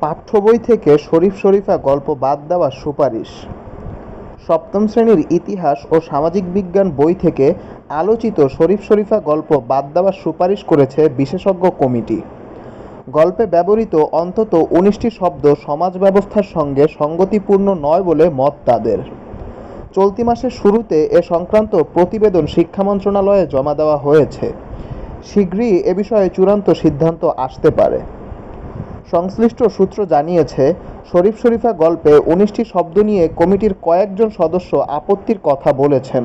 পাঠ্য বই থেকে শরীফ শরীফা গল্প বাদ দেওয়ার সুপারিশ। সপ্তম শ্রেণির ইতিহাস ও সামাজিক বিজ্ঞান বই থেকে আলোচিত শরীফ শরীফা গল্প বাদ দেওয়ার সুপারিশ করেছে বিশেষজ্ঞ কমিটি। গল্পে ব্যবহৃত অন্তত উনিশটি শব্দ সমাজ ব্যবস্থার সঙ্গে সঙ্গতিপূর্ণ নয় বলে মত তাদের। চলতি মাসের শুরুতে এ সংক্রান্ত প্রতিবেদন শিক্ষা মন্ত্রণালয়ে জমা দেওয়া হয়েছে। শীঘ্রই এ বিষয়ে চূড়ান্ত সিদ্ধান্ত আসতে পারে। সংশ্লিষ্ট সূত্র জানিয়েছে, শরীফ শরীফা গল্পে উনিশটি শব্দ নিয়ে কমিটির কয়েকজন সদস্য আপত্তির কথা বলেছেন।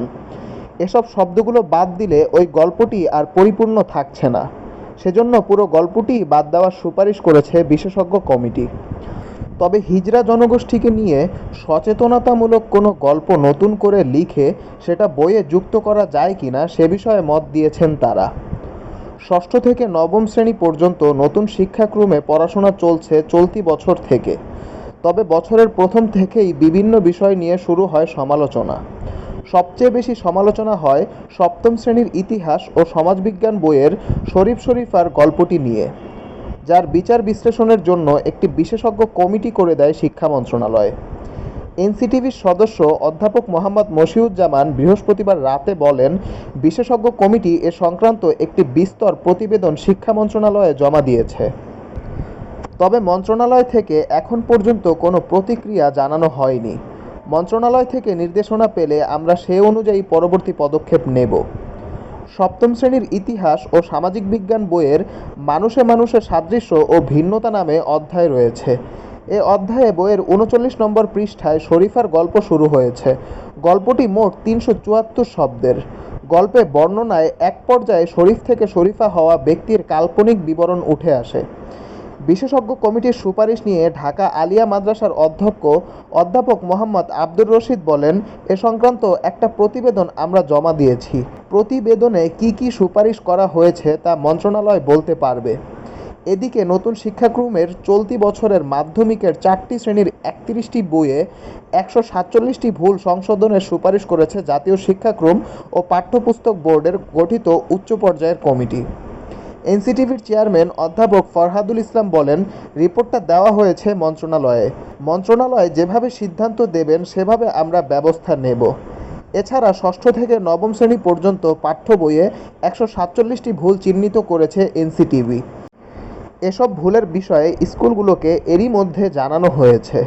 এসব শব্দগুলো বাদ দিলে ওই গল্পটি আর পরিপূর্ণ থাকছে না। সেজন্য পুরো গল্পটি বাদ দেওয়ার সুপারিশ করেছে বিশেষজ্ঞ কমিটি। তবে হিজড়া জনগোষ্ঠীকে নিয়ে সচেতনতামূলক কোনো গল্প নতুন করে লিখে সেটা বইয়ে যুক্ত করা যায় কিনা সে বিষয়ে মত দিয়েছেন তারা। ষষ্ঠ থেকে নবম শ্রেণি পর্যন্ত নতুন শিক্ষাক্রমে পড়াশোনা চলছে চলতি বছর থেকে। তবে বছরের প্রথম থেকেই বিভিন্ন বিষয় নিয়ে শুরু হয় সমালোচনা। সবচেয়ে বেশি সমালোচনা হয় সপ্তম শ্রেণির ইতিহাস ও সমাজবিজ্ঞান বইয়ের শরীফ শরীফার গল্পটি নিয়ে, যার বিচার বিশ্লেষণের জন্য একটি বিশেষজ্ঞ কমিটি করে দেয় শিক্ষা মন্ত্রণালয়। এনসিটিভির সদস্য অধ্যাপক মোহাম্মদ মশিউজ্জামান বৃহস্পতিবার রাতে বলেন, বিশেষজ্ঞ কমিটি এ সংক্রান্ত একটি বিস্তর প্রতিবেদন শিক্ষা মন্ত্রণালয়ে জমা দিয়েছে। তবে মন্ত্রণালয় থেকে এখন পর্যন্ত কোনো প্রতিক্রিয়া জানানো হয়নি। মন্ত্রণালয় থেকে নির্দেশনা পেলে আমরা সে অনুযায়ী পরবর্তী পদক্ষেপ নেব। সপ্তম শ্রেণির ইতিহাস ও সামাজিক বিজ্ঞান বইয়ের মানুষে মানুষে সাদৃশ্য ও ভিন্নতা নামে অধ্যায় রয়েছে। এ অধ্যায়ে বইয়ের উনচল্লিশ নম্বর পৃষ্ঠায় শরীফার গল্প শুরু হয়েছে। গল্পটি মোট তিনশো চুয়াত্তর শব্দের। গল্পে বর্ণনায় এক পর্যায়ে শরীফ থেকে শরীফা হওয়া ব্যক্তির কাল্পনিক বিবরণ উঠে আসে। বিশেষজ্ঞ কমিটির সুপারিশ নিয়ে ঢাকা আলিয়া মাদ্রাসার অধ্যক্ষ অধ্যাপক মোহাম্মদ আব্দুর রশিদ বলেন, এ সংক্রান্ত একটা প্রতিবেদন আমরা জমা দিয়েছি। প্রতিবেদনে কি কি সুপারিশ করা হয়েছে তা মন্ত্রণালয় বলতে পারবে। এদিকে নতুন শিক্ষাক্রমের চলতি বছরের মাধ্যমিকের চারটি শ্রেণির একত্রিশটি বইয়ে একশো সাতচল্লিশটি ভুল সংশোধনের সুপারিশ করেছে জাতীয় শিক্ষাক্রম ও পাঠ্যপুস্তক বোর্ডের গঠিত উচ্চ পর্যায়ের কমিটি। এনসিটিভির চেয়ারম্যান অধ্যাপক ফরহাদুল ইসলাম বলেন, রিপোর্টটা দেওয়া হয়েছে মন্ত্রণালয়ে। মন্ত্রণালয় যেভাবে সিদ্ধান্ত দেবেন, সেভাবে আমরা ব্যবস্থা নেব। এছাড়া ষষ্ঠ থেকে নবম শ্রেণি পর্যন্ত পাঠ্য বইয়ে একশো সাতচল্লিশটি ভুল চিহ্নিত করেছে এনসিটিভি। এসব ভুলের বিষয়ে স্কুলগুলোকে এরই মধ্যে জানানো হয়েছে।